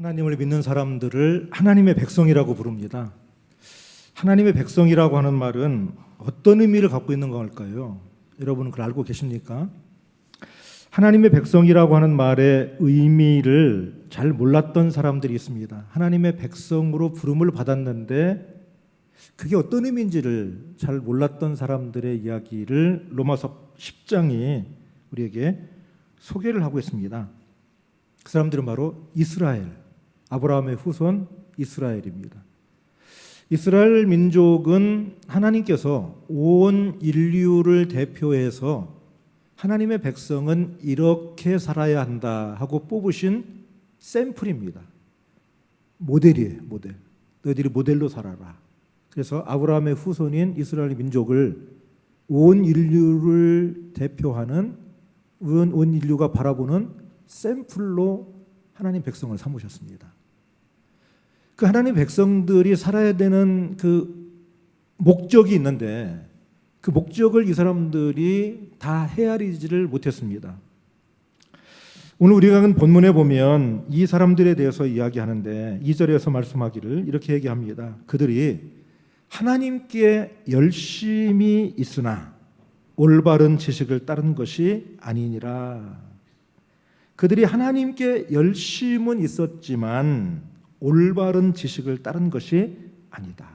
하나님을 믿는 사람들을 하나님의 백성이라고 부릅니다. 하나님의 백성이라고 하는 말은 어떤 의미를 갖고 있는 걸까요? 여러분은 그걸 알고 계십니까? 하나님의 백성이라고 하는 말의 의미를 잘 몰랐던 사람들이 있습니다. 하나님의 백성으로 부름을 받았는데 그게 어떤 의미인지를 잘 몰랐던 사람들의 이야기를 로마서 10장이 우리에게 소개를 하고 있습니다. 그 사람들은 바로 이스라엘, 아브라함의 후손 이스라엘입니다. 이스라엘 민족은 하나님께서 온 인류를 대표해서 하나님의 백성은 이렇게 살아야 한다 하고 뽑으신 샘플입니다. 모델이에요, 모델. 너희들이 모델로 살아라. 그래서 아브라함의 후손인 이스라엘 민족을 온 인류를 대표하는 온, 온 인류가 바라보는 샘플로 하나님 백성을 삼으셨습니다. 그 하나님 백성들이 살아야 되는 그 목적이 있는데 그 목적을 이 사람들이 다 헤아리지를 못했습니다. 오늘 우리가 본문에 보면 이 사람들에 대해서 이야기하는데 2절에서 말씀하기를 이렇게 얘기합니다. 그들이 하나님께 열심히 있으나 올바른 지식을 따른 것이 아니니라. 그들이 하나님께 열심은 있었지만 올바른 지식을 따른 것이 아니다.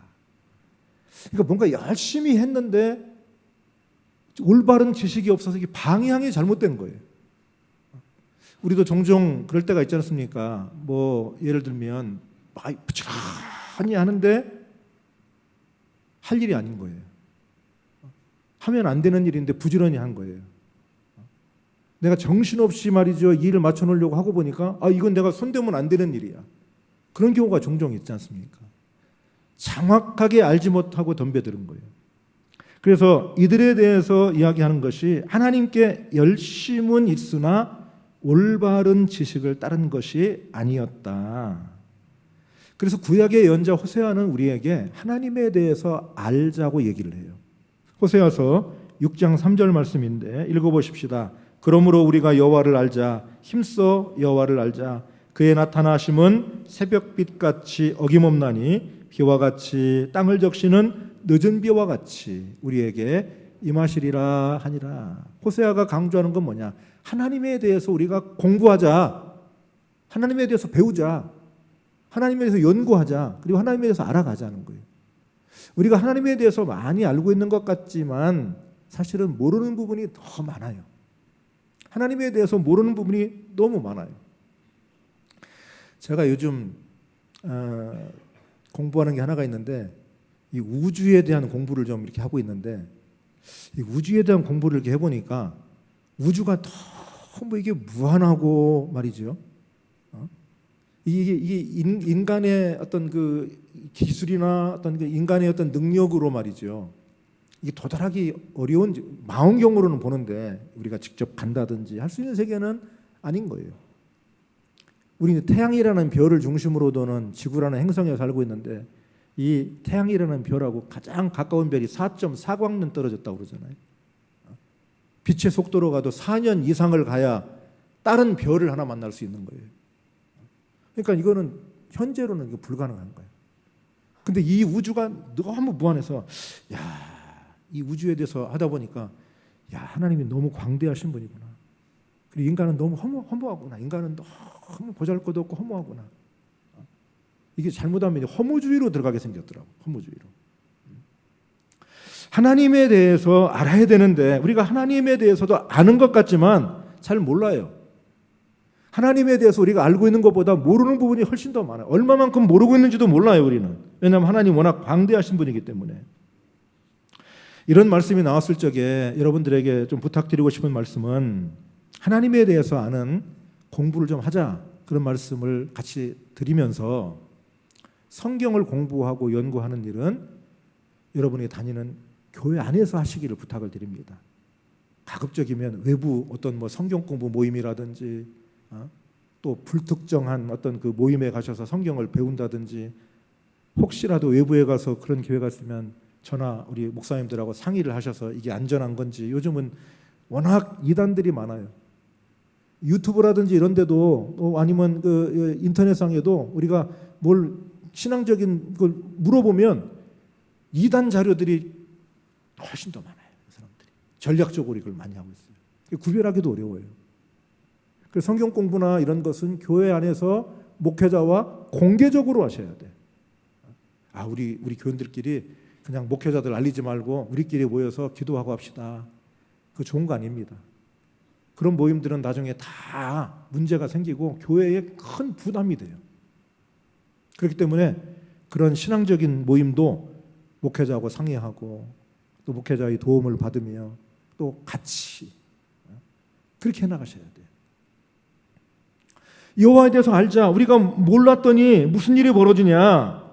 그러니까 뭔가 열심히 했는데 올바른 지식이 없어서 이게 방향이 잘못된 거예요. 우리도 종종 그럴 때가 있지 않습니까? 뭐 예를 들면 막 부지런히 하는데 할 일이 아닌 거예요. 하면 안 되는 일인데 부지런히 한 거예요. 내가 정신없이 말이죠. 일을 맞춰 놓으려고 하고 보니까 아 이건 내가 손대면 안 되는 일이야. 그런 경우가 종종 있지 않습니까? 정확하게 알지 못하고 덤벼드는 거예요. 그래서 이들에 대해서 이야기하는 것이 하나님께 열심은 있으나 올바른 지식을 따른 것이 아니었다. 그래서 구약의 연자 호세아는 우리에게 하나님에 대해서 알자고 얘기를 해요. 호세아서 6장 3절 말씀인데 읽어 보십시다. 그러므로 우리가 여호와를 알자 힘써 여호와를 알자 그의 나타나심은 새벽빛 같이 어김없나니 비와 같이 땅을 적시는 늦은 비와 같이 우리에게 임하시리라 하니라. 호세아가 강조하는 건 뭐냐? 하나님에 대해서 우리가 공부하자. 하나님에 대해서 배우자. 하나님에 대해서 연구하자. 그리고 하나님에 대해서 알아가자는 거예요. 우리가 하나님에 대해서 많이 알고 있는 것 같지만 사실은 모르는 부분이 더 많아요. 하나님에 대해서 모르는 부분이 너무 많아요. 제가 요즘 어, 공부하는 게 하나가 있는데 이 우주에 대한 공부를 좀 이렇게 하고 있는데 이 우주에 대한 공부를 이렇게 해보니까 우주가 너무 이게 무한하고 말이죠. 어? 이게, 이게 인, 간의 어떤 그 기술이나 어떤 그 인간의 어떤 능력으로 말이죠. 이게 도달하기 어려운 망원경으로는 보는데 우리가 직접 간다든지 할 수 있는 세계는 아닌 거예요. 우리는 태양이라는 별을 중심으로 도는 지구라는 행성에 살고 있는데 이 태양이라는 별하고 가장 가까운 별이 4.4광년 떨어졌다고 그러잖아요. 빛의 속도로 가도 4년 이상을 가야 다른 별을 하나 만날 수 있는 거예요. 그러니까 이거는 현재로는 이거 불가능한 거예요. 근데 이 우주가 너무 무한해서 야, 이 우주에 대해서 하다 보니까 야, 하나님이 너무 광대하신 분이구나. 그리고 인간은 너무 허무, 허무 하구나. 인간은 너무 보잘 것도 없고 허무하구나. 이게 잘못하면 허무주의로 들어가게 생겼더라고. 허무주의로. 하나님에 대해서 알아야 되는데 우리가 하나님에 대해서도 아는 것 같지만 잘 몰라요. 하나님에 대해서 우리가 알고 있는 것보다 모르는 부분이 훨씬 더 많아요. 얼마만큼 모르고 있는지도 몰라요, 우리는. 왜냐하면 하나님 워낙 광대하신 분이기 때문에. 이런 말씀이 나왔을 적에 여러분들에게 좀 부탁드리고 싶은 말씀은 하나님에 대해서 아는 공부를 좀 하자. 그런 말씀을 같이 드리면서 성경을 공부하고 연구하는 일은 여러분이 다니는 교회 안에서 하시기를 부탁을 드립니다. 가급적이면 외부 어떤 뭐 성경 공부 모임이라든지 어? 또 불특정한 어떤 그 모임에 가셔서 성경을 배운다든지 혹시라도 외부에 가서 그런 기회가 있으면 저나 우리 목사님들하고 상의를 하셔서 이게 안전한 건지 요즘은 워낙 이단들이 많아요. 유튜브라든지 이런 데도 어, 아니면 그 인터넷상에도 우리가 뭘 신앙적인 걸 물어보면 이단 자료들이 훨씬 더 많아요. 그 사람들이 전략적으로 이걸 많이 하고 있어요. 구별하기도 어려워요. 그래서 성경 공부나 이런 것은 교회 안에서 목회자와 공개적으로 하셔야 돼. 아 우리 우리 교인들끼리 그냥 목회자들 알리지 말고 우리끼리 모여서 기도하고 합시다. 그 좋은 거 아닙니다. 그런 모임들은 나중에 다 문제가 생기고 교회에 큰 부담이 돼요. 그렇기 때문에 그런 신앙적인 모임도 목회자하고 상의하고 또 목회자의 도움을 받으며 또 같이 그렇게 해 나가셔야 돼요. 여호와에 대해서 알자. 우리가 몰랐더니 무슨 일이 벌어지냐?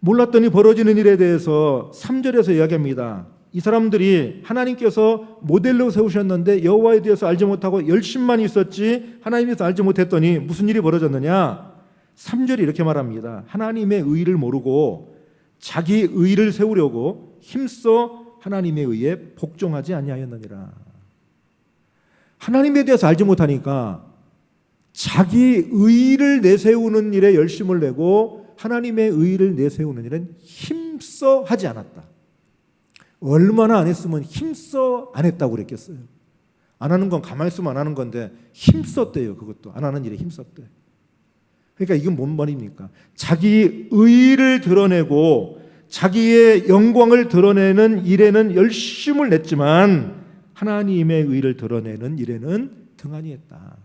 몰랐더니 벌어지는 일에 대해서 3절에서 이야기합니다. 이 사람들이 하나님께서 모델로 세우셨는데 여호와에 대해서 알지 못하고 열심만 있었지 하나님에 서 알지 못했더니 무슨 일이 벌어졌느냐? 3절이 이렇게 말합니다. 하나님의 의를 모르고 자기 의를 세우려고 힘써 하나님의 의에 복종하지 아니하였느니라. 하나님에 대해서 알지 못하니까 자기 의를 내세우는 일에 열심을 내고 하나님의 의를 내세우는 일은 힘써 하지 않았다. 얼마나 안 했으면 힘써 안 했다고 그랬겠어요. 안 하는 건 가만히 있으면 안 하는 건데 힘썼대요. 그것도 안 하는 일에 힘썼대. 그러니까 이건 뭔 말입니까? 자기 의를 드러내고 자기의 영광을 드러내는 일에는 열심을 냈지만 하나님의 의를 드러내는 일에는 등한히 했다.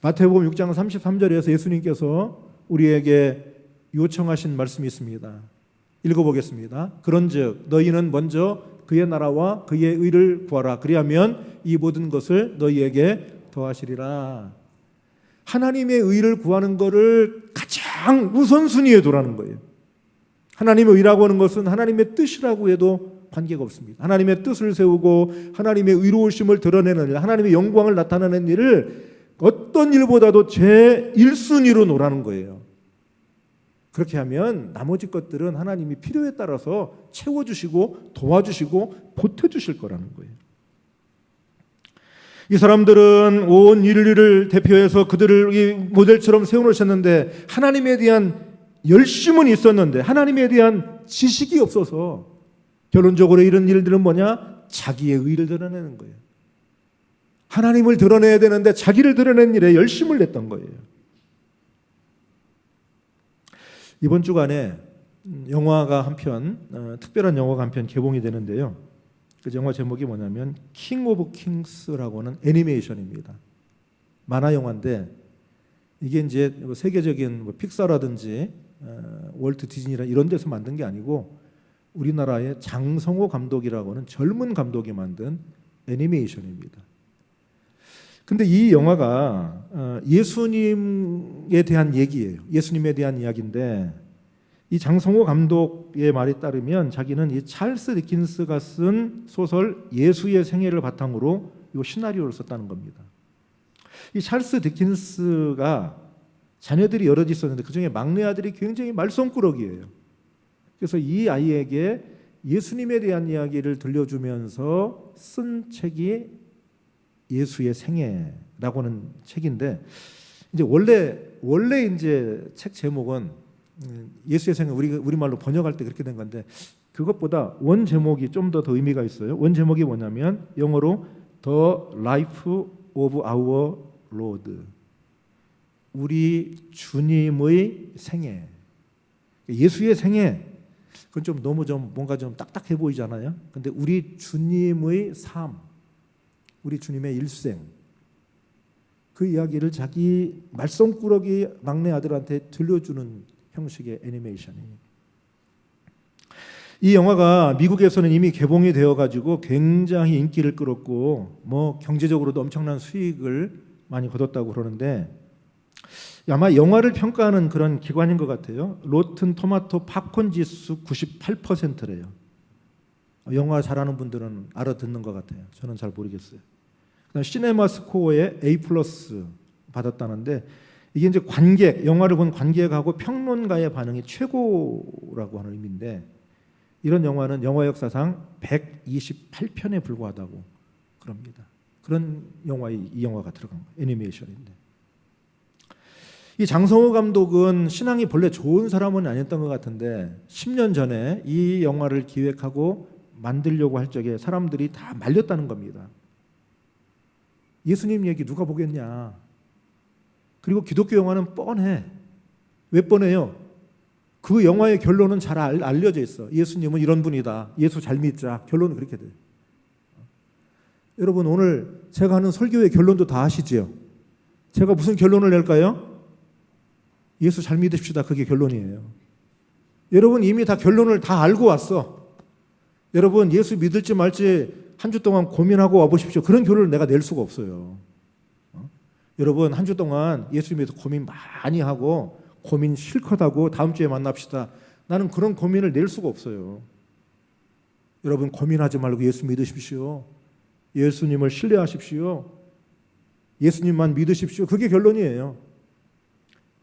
마태복음 6장 33절에서 예수님께서 우리에게 요청하신 말씀이 있습니다. 읽어보겠습니다. 그런즉 너희는 먼저 그의 나라와 그의 의를 구하라. 그리하면 이 모든 것을 너희에게 더하시리라. 하나님의 의를 구하는 것을 가장 우선순위에 두라는 거예요. 하나님의 의라고 하는 것은 하나님의 뜻이라고 해도 관계가 없습니다. 하나님의 뜻을 세우고 하나님의 의로우심을 드러내는 일, 하나님의 영광을 나타내는 일을 어떤 일보다도 제 1순위로 놓으라는 거예요. 그렇게 하면 나머지 것들은 하나님이 필요에 따라서 채워주시고 도와주시고 보태주실 거라는 거예요. 이 사람들은 온 인류를 대표해서 그들을 이 모델처럼 세워놓으셨는데 하나님에 대한 열심은 있었는데 하나님에 대한 지식이 없어서 결론적으로 이런 일들은 뭐냐? 자기의 의를 드러내는 거예요. 하나님을 드러내야 되는데 자기를 드러내는 일에 열심을 냈던 거예요. 이번 주간에 영화가 한 편, 어, 특별한 영화가 한 편 개봉이 되는데요. 그 영화 제목이 뭐냐면 킹 오브 킹스라고 하는 애니메이션입니다. 만화 영화인데 이게 이제 뭐 세계적인 뭐 픽사라든지 어, 월트 디즈니라 이런 데서 만든 게 아니고 우리나라의 장성호 감독이라고 하는 젊은 감독이 만든 애니메이션입니다. 근데 이 영화가 어, 예수님에 대한 얘기예요. 예수님에 대한 이야기인데 이 장성호 감독의 말에 따르면 자기는 이 찰스 디킨스가 쓴 소설 예수의 생애를 바탕으로 이 시나리오를 썼다는 겁니다. 이 찰스 디킨스가 자녀들이 여럿 있었는데 그 중에 막내 아들이 굉장히 말썽꾸러기예요. 그래서 이 아이에게 예수님에 대한 이야기를 들려주면서 쓴 책이 예수의 생애라고 하는 책인데 이제 원래 원래 이제 책 제목은 음, 예수의 생애 우리 우리 말로 번역할 때 그렇게 된 건데 그것보다 원 제목이 좀 더 더 의미가 있어요. 원 제목이 뭐냐면 영어로 The Life of Our Lord. 우리 주님의 생애. 예수의 생애. 그건 좀 너무 좀 뭔가 좀 딱딱해 보이잖아요. 근데 우리 주님의 삶. 우리 주님의 일생. 그 이야기를 자기 말썽꾸러기 막내 아들한테 들려주는 형식의 애니메이션이에요. 이 영화가 미국에서는 이미 개봉이 되어 가지고 굉장히 인기를 끌었고 뭐 경제적으로도 엄청난 수익을 많이 거뒀다고 그러는데 아마 영화를 평가하는 그런 기관인 것 같아요. 로튼 토마토 팝콘 지수 98%래요. 영화 잘하는 분들은 알아듣는 것 같아요. 저는 잘 모르겠어요. 그다음 시네마 스코어에 A 플러스 받았다는데 이게 이제 관객 영화를 본 관객하고 평론가의 반응이 최고라고 하는 의미인데 이런 영화는 영화 역사상 128편에 불과하다고 그럽니다. 그런 영화에 이 영화가 들어간 거예요. 애니메이션인데. 이 장성호 감독은 신앙이 본래 좋은 사람은 아니었던 것 같은데 10년 전에 이 영화를 기획하고 만들려고 할 적에 사람들이 다 말렸다는 겁니다. 예수님 얘기 누가 보겠냐. 그리고 기독교 영화는 뻔해. 왜 뻔해요? 그 영화의 결론은 잘 알, 알려져 있어. 예수님은 이런 분이다. 예수 잘 믿자. 결론은 그렇게 돼. 여러분 오늘 제가 하는 설교의 결론도 다 아시지요? 제가 무슨 결론을 낼까요? 예수 잘 믿읍시다. 그게 결론이에요. 여러분 이미 다 결론을 다 알고 왔어. 여러분 예수 믿을지 말지 한 주 동안 고민하고 와보십시오. 그런 결론을 내가 낼 수가 없어요. 어? 여러분 한 주 동안 예수님에 대해서 고민 많이 하고 고민 실컷 하고 다음 주에 만납시다. 나는 그런 고민을 낼 수가 없어요. 여러분 고민하지 말고 예수 믿으십시오. 예수님을 신뢰하십시오. 예수님만 믿으십시오. 그게 결론이에요.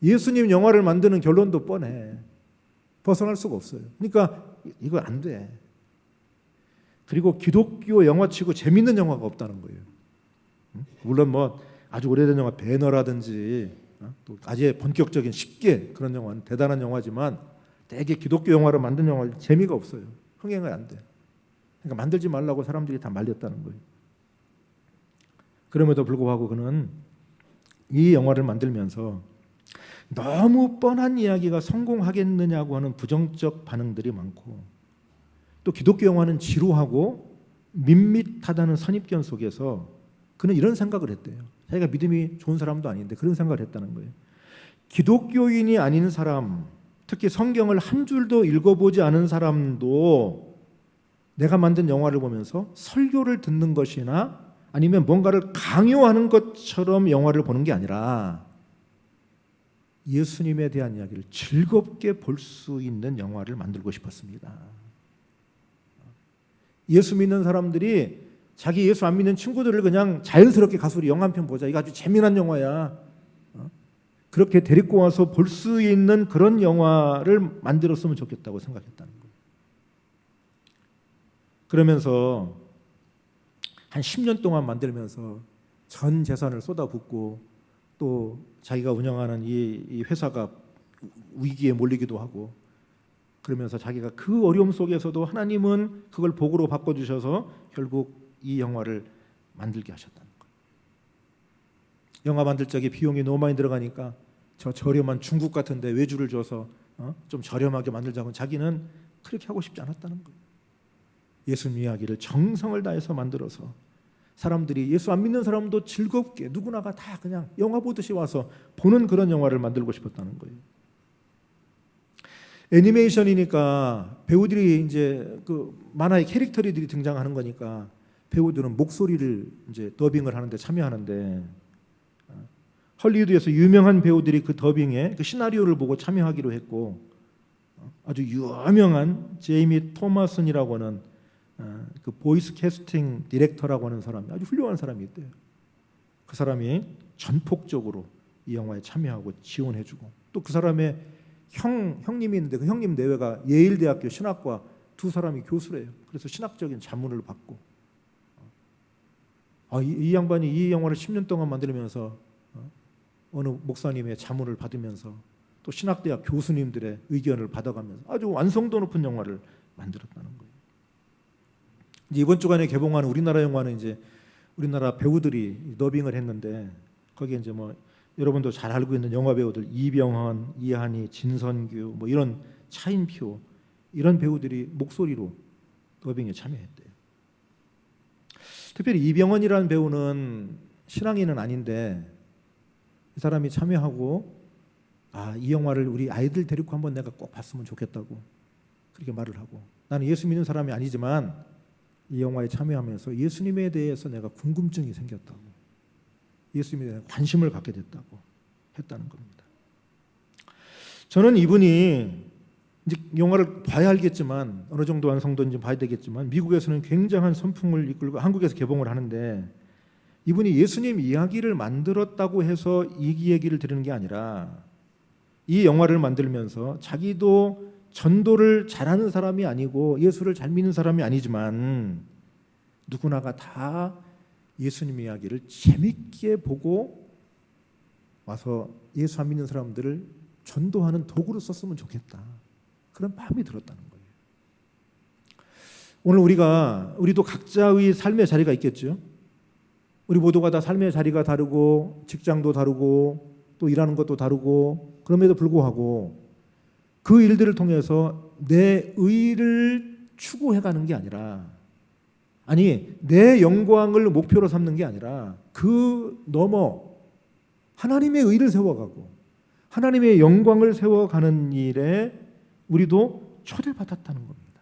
예수님 영화를 만드는 결론도 뻔해. 벗어날 수가 없어요. 그러니까 이거 안 돼. 그리고 기독교 영화치고 재밌는 영화가 없다는 거예요. 응? 물론 뭐 아주 오래된 영화 배너라든지 어? 또 아주 본격적인 쉽게 그런 영화는 대단한 영화지만 대개 기독교 영화로 만든 영화 재미가 없어요. 흥행이 안 돼. 그러니까 만들지 말라고 사람들이 다 말렸다는 거예요. 그럼에도 불구하고 그는 이 영화를 만들면서 너무 뻔한 이야기가 성공하겠느냐고 하는 부정적 반응들이 많고 또 기독교 영화는 지루하고 밋밋하다는 선입견 속에서 그는 이런 생각을 했대요. 자기가 믿음이 좋은 사람도 아닌데 그런 생각을 했다는 거예요. 기독교인이 아닌 사람, 특히 성경을 한 줄도 읽어보지 않은 사람도 내가 만든 영화를 보면서 설교를 듣는 것이나 아니면 뭔가를 강요하는 것처럼 영화를 보는 게 아니라 예수님에 대한 이야기를 즐겁게 볼 수 있는 영화를 만들고 싶었습니다. 예수 믿는 사람들이 자기 예수 안 믿는 친구들을 그냥 자연스럽게 가서 우리 영화 한 편 보자. 이거 아주 재미난 영화야. 어? 그렇게 데리고 와서 볼 수 있는 그런 영화를 만들었으면 좋겠다고 생각했다는 거예요. 그러면서 한 10년 동안 만들면서 전 재산을 쏟아붓고 또 자기가 운영하는 이, 이 회사가 위기에 몰리기도 하고 그러면서 자기가 그 어려움 속에서도 하나님은 그걸 복으로 바꿔 주셔서 결국 이 영화를 만들게 하셨다는 거예요. 영화 만들 적에 비용이 너무 많이 들어가니까 저 저렴한 중국 같은데 외주를 줘서 어? 좀 저렴하게 만들자고 자기는 그렇게 하고 싶지 않았다는 거예요. 예수님 이야기를 정성을 다해서 만들어서 사람들이 예수 안 믿는 사람도 즐겁게 누구나가 다 그냥 영화 보듯이 와서 보는 그런 영화를 만들고 싶었다는 거예요. 애니메이션이니까 배우들이 이제 그 만화의 캐릭터들이 등장하는 거니까 배우들은 목소리를 이제 더빙을 하는데 참여하는데 어, 헐리우드에서 유명한 배우들이 그 더빙에 그 시나리오를 보고 참여하기로 했고 어, 아주 유명한 제이미 토마슨이라고 하는 어, 그 보이스 캐스팅 디렉터라고 하는 사람이 아주 훌륭한 사람이 있대요. 그 사람이 전폭적으로 이 영화에 참여하고 지원해주고 또 그 사람의 형 형님이 있는데 그 형님 내외가 예일 대학교 신학과 두 사람이 교수래요. 그래서 신학적인 자문을 받고 아, 이, 이 양반이 이 영화를 10년 동안 만들면서 어, 어느 목사님의 자문을 받으면서 또 신학대학 교수님들의 의견을 받아가면서 아주 완성도 높은 영화를 만들었다는 거예요. 이제 이번 주간에 개봉하는 우리나라 영화는 이제 우리나라 배우들이 더빙을 했는데 거기에 이제 뭐 여러분도 잘 알고 있는 영화 배우들 이병헌, 이한희, 진선규 뭐 이런 차인표 이런 배우들이 목소리로 더빙에 참여했대요. 특별히 이병헌이라는 배우는 신앙인은 아닌데 이 사람이 참여하고 아, 이 영화를 우리 아이들 데리고 한번 내가 꼭 봤으면 좋겠다고 그렇게 말을 하고 나는 예수 믿는 사람이 아니지만 이 영화에 참여하면서 예수님에 대해서 내가 궁금증이 생겼다고 예수님에 대한 관심을 갖게 됐다고 했다는 겁니다. 저는 이분이 이제 영화를 봐야 알겠지만 어느 정도 완성도인지 봐야 되겠지만 미국에서는 굉장한 선풍을 이끌고 한국에서 개봉을 하는데 이분이 예수님 이야기를 만들었다고 해서 이 얘기를 드리는 게 아니라 이 영화를 만들면서 자기도 전도를 잘하는 사람이 아니고 예수를 잘 믿는 사람이 아니지만 누구나가 다 예수님 이야기를 재밌게 보고 와서 예수 안 믿는 사람들을 전도하는 도구로 썼으면 좋겠다. 그런 마음이 들었다는 거예요. 오늘 우리가 우리도 각자의 삶의 자리가 있겠죠. 우리 모두가 다 삶의 자리가 다르고 직장도 다르고 또 일하는 것도 다르고 그럼에도 불구하고 그 일들을 통해서 내 의를 추구해 가는 게 아니라 아니 내 영광을 목표로 삼는 게 아니라 그 넘어 하나님의 의를 세워가고 하나님의 영광을 세워가는 일에 우리도 초대받았다는 겁니다.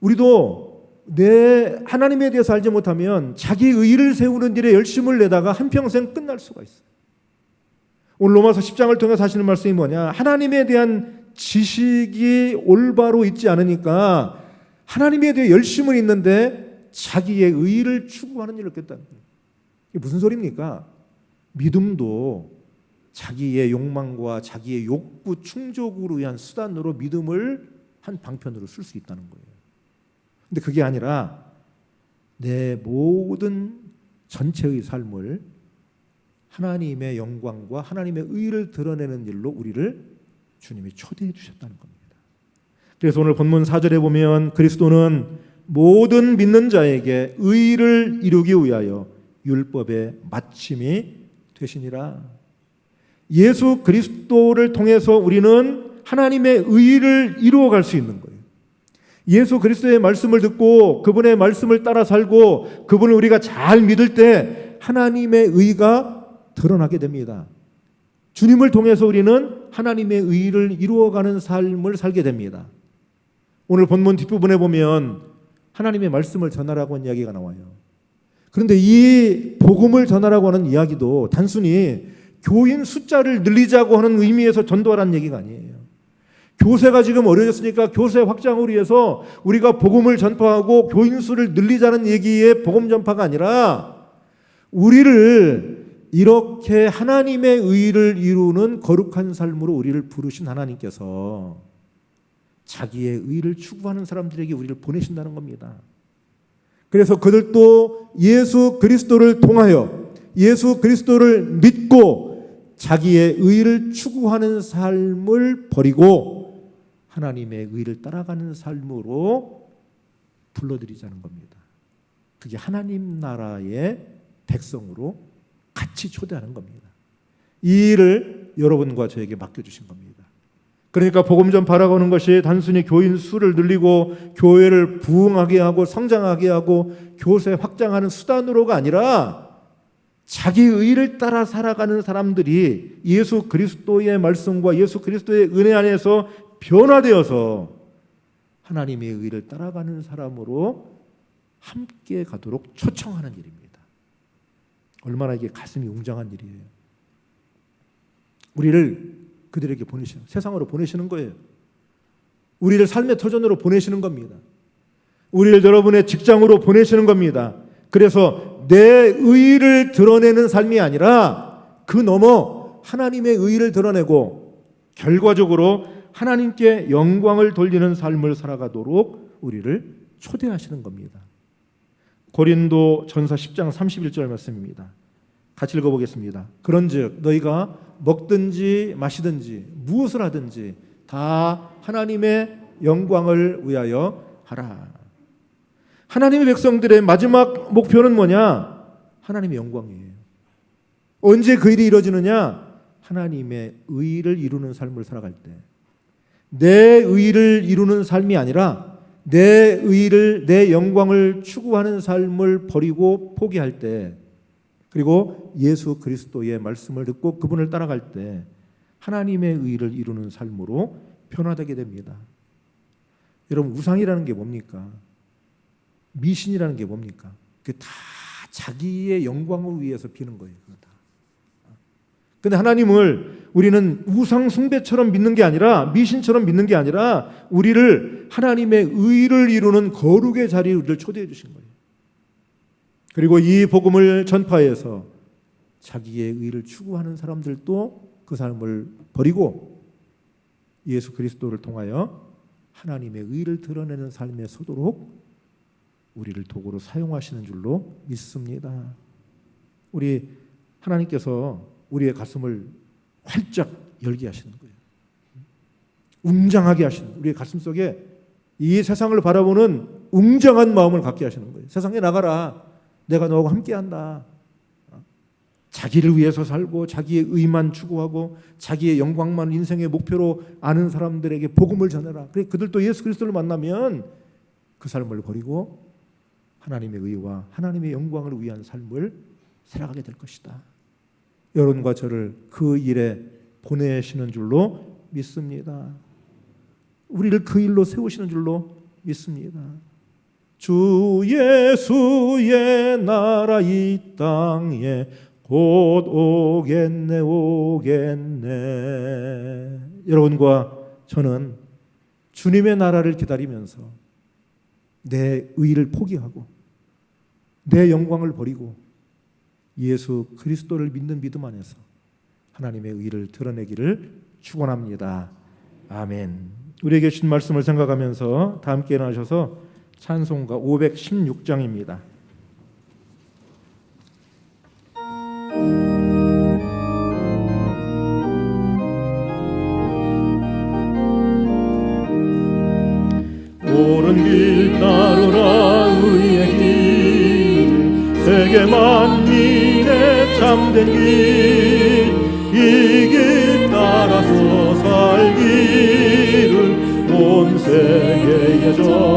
우리도 내 하나님에 대해서 알지 못하면 자기 의를 세우는 일에 열심을 내다가 한평생 끝날 수가 있어요. 오늘 로마서 10장을 통해서 하시는 말씀이 뭐냐? 하나님에 대한 지식이 올바로 있지 않으니까 하나님에 대해 열심은 있는데 자기의 의를 추구하는 일을 거예요. 이게 무슨 소리입니까? 믿음도 자기의 욕망과 자기의 욕구 충족으로 위한 수단으로 믿음을 한 방편으로 쓸 수 있다는 거예요. 근데 그게 아니라 내 모든 전체의 삶을 하나님의 영광과 하나님의 의를 드러내는 일로 우리를 주님이 초대해 주셨다는 겁니다. 그래서 오늘 본문 4절에 보면 그리스도는 모든 믿는 자에게 의를 이루기 위하여 율법의 마침이 되시니라. 예수 그리스도를 통해서 우리는 하나님의 의를 이루어 갈 수 있는 거예요. 예수 그리스도의 말씀을 듣고 그분의 말씀을 따라 살고 그분을 우리가 잘 믿을 때 하나님의 의가 드러나게 됩니다. 주님을 통해서 우리는 하나님의 의를 이루어가는 삶을 살게 됩니다. 오늘 본문 뒷부분에 보면 하나님의 말씀을 전하라고 하는 이야기가 나와요. 그런데 이 복음을 전하라고 하는 이야기도 단순히 교인 숫자를 늘리자고 하는 의미에서 전도하라는 얘기가 아니에요. 교세가 지금 어려졌으니까 교세 확장을 위해서 우리가 복음을 전파하고 교인 수를 늘리자는 얘기의 복음 전파가 아니라 우리를 이렇게 하나님의 의를 이루는 거룩한 삶으로 우리를 부르신 하나님께서 자기의 의를 추구하는 사람들에게 우리를 보내신다는 겁니다. 그래서 그들도 예수 그리스도를 통하여 예수 그리스도를 믿고 자기의 의를 추구하는 삶을 버리고 하나님의 의를 따라가는 삶으로 불러들이자는 겁니다. 그게 하나님 나라의 백성으로 같이 초대하는 겁니다. 이 일을 여러분과 저에게 맡겨주신 겁니다. 그러니까 복음 좀 바라보는 것이 단순히 교인 수를 늘리고 교회를 부흥하게 하고 성장하게 하고 교세 확장하는 수단으로가 아니라 자기 의를 따라 살아가는 사람들이 예수 그리스도의 말씀과 예수 그리스도의 은혜 안에서 변화되어서 하나님의 의를 따라가는 사람으로 함께 가도록 초청하는 일입니다. 얼마나 이게 가슴이 웅장한 일이에요. 우리를 그들에게 보내시는 세상으로 보내시는 거예요. 우리를 삶의 터전으로 보내시는 겁니다. 우리를 여러분의 직장으로 보내시는 겁니다. 그래서 내 의를 드러내는 삶이 아니라 그 넘어 하나님의 의를 드러내고 결과적으로 하나님께 영광을 돌리는 삶을 살아가도록 우리를 초대하시는 겁니다. 고린도 전서 10장 31절 말씀입니다. 같이 읽어보겠습니다. 그런즉 너희가 먹든지 마시든지 무엇을 하든지 다 하나님의 영광을 위하여 하라. 하나님의 백성들의 마지막 목표는 뭐냐? 하나님의 영광이에요. 언제 그 일이 이루어지느냐? 하나님의 의를 이루는 삶을 살아갈 때. 내 의를 이루는 삶이 아니라 내 의를 내 영광을 추구하는 삶을 버리고 포기할 때 그리고 예수 그리스도의 말씀을 듣고 그분을 따라갈 때 하나님의 의를 이루는 삶으로 변화되게 됩니다. 여러분 우상이라는 게 뭡니까? 미신이라는 게 뭡니까? 그다 자기의 영광을 위해서 비는 거예요. 그거 다. 근데 하나님을 우리는 우상 숭배처럼 믿는 게 아니라 미신처럼 믿는 게 아니라 우리를 하나님의 의를 이루는 거룩의 자리에 우리를 초대해 주신 거예요. 그리고 이 복음을 전파해서 자기의 의를 추구하는 사람들도 그 삶을 버리고 예수 그리스도를 통하여 하나님의 의를 드러내는 삶에 서도록 우리를 도구로 사용하시는 줄로 믿습니다. 우리 하나님께서 우리의 가슴을 활짝 열게 하시는 거예요. 웅장하게 하시는 우리의 가슴 속에 이 세상을 바라보는 웅장한 마음을 갖게 하시는 거예요. 세상에 나가라. 내가 너하고 함께한다. 자기를 위해서 살고 자기의 의만 추구하고 자기의 영광만 인생의 목표로 아는 사람들에게 복음을 전해라. 그래 그들도 예수 그리스도를 만나면 그 삶을 버리고 하나님의 의와 하나님의 영광을 위한 삶을 살아가게 될 것이다. 여러분과 저를 그 일에 보내시는 줄로 믿습니다. 우리를 그 일로 세우시는 줄로 믿습니다. 주 예수의 나라 이 땅에 곧 오겠네 오겠네 여러분과 저는 주님의 나라를 기다리면서 내 의를 포기하고 내 영광을 버리고 예수 그리스도를 믿는 믿음 안에서 하나님의 의를 드러내기를 축원합니다. 아멘. 우리에게 주신 말씀을 생각하면서 다 함께 일어나셔서 찬송가 516장입니다. 옳은 길 따르라 의의 길 세계 만민의 참된 길이길 따라서 살기를 온 세계에 전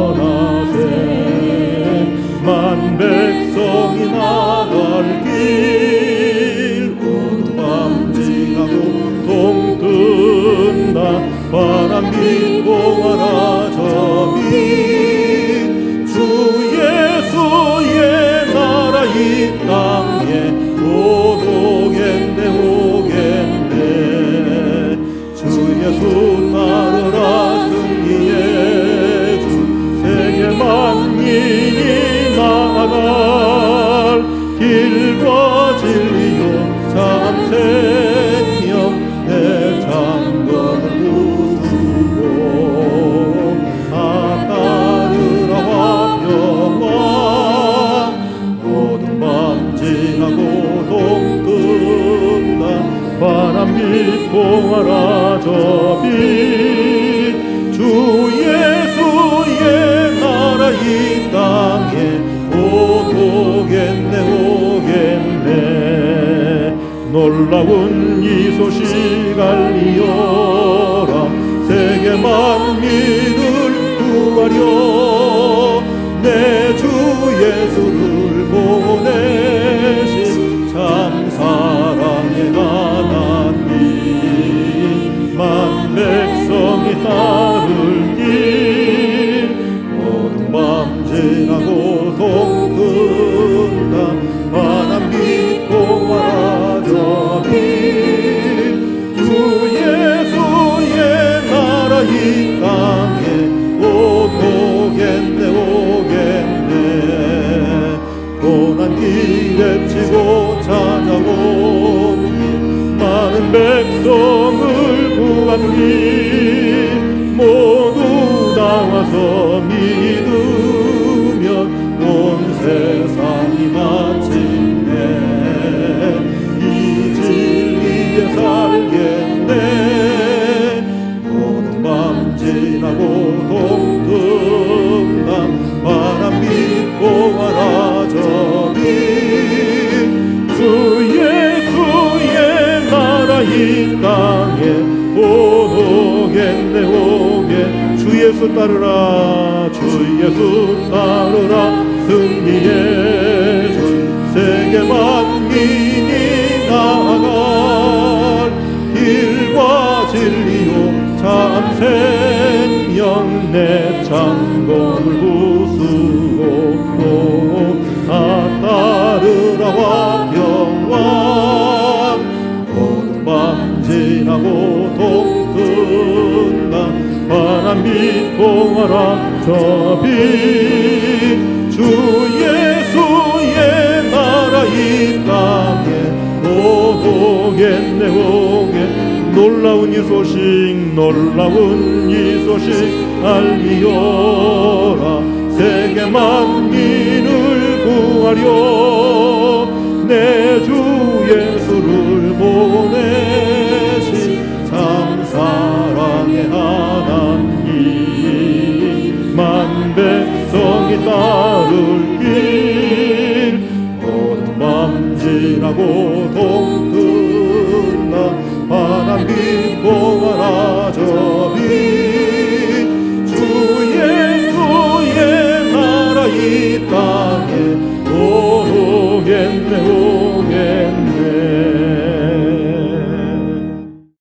지나고 예수 따르라 주 예수 따르라. 승리의 주 세계 만민이 나아갈 길과 진리요. 참 생명 내 창공을 부 바람 빛고 와라 저빛 주 예수의 나라 이 땅에 곧 오겠네 오겠 놀라운 이 소식 놀라운 이 소식 알리어라. 세계 만민을 구하려 내 주 예수를 보내 따를 길 어둠 밤 지나고 동끝나 환한 빛봉하라 저비 주 예수의 나라 이 땅에 오르겠네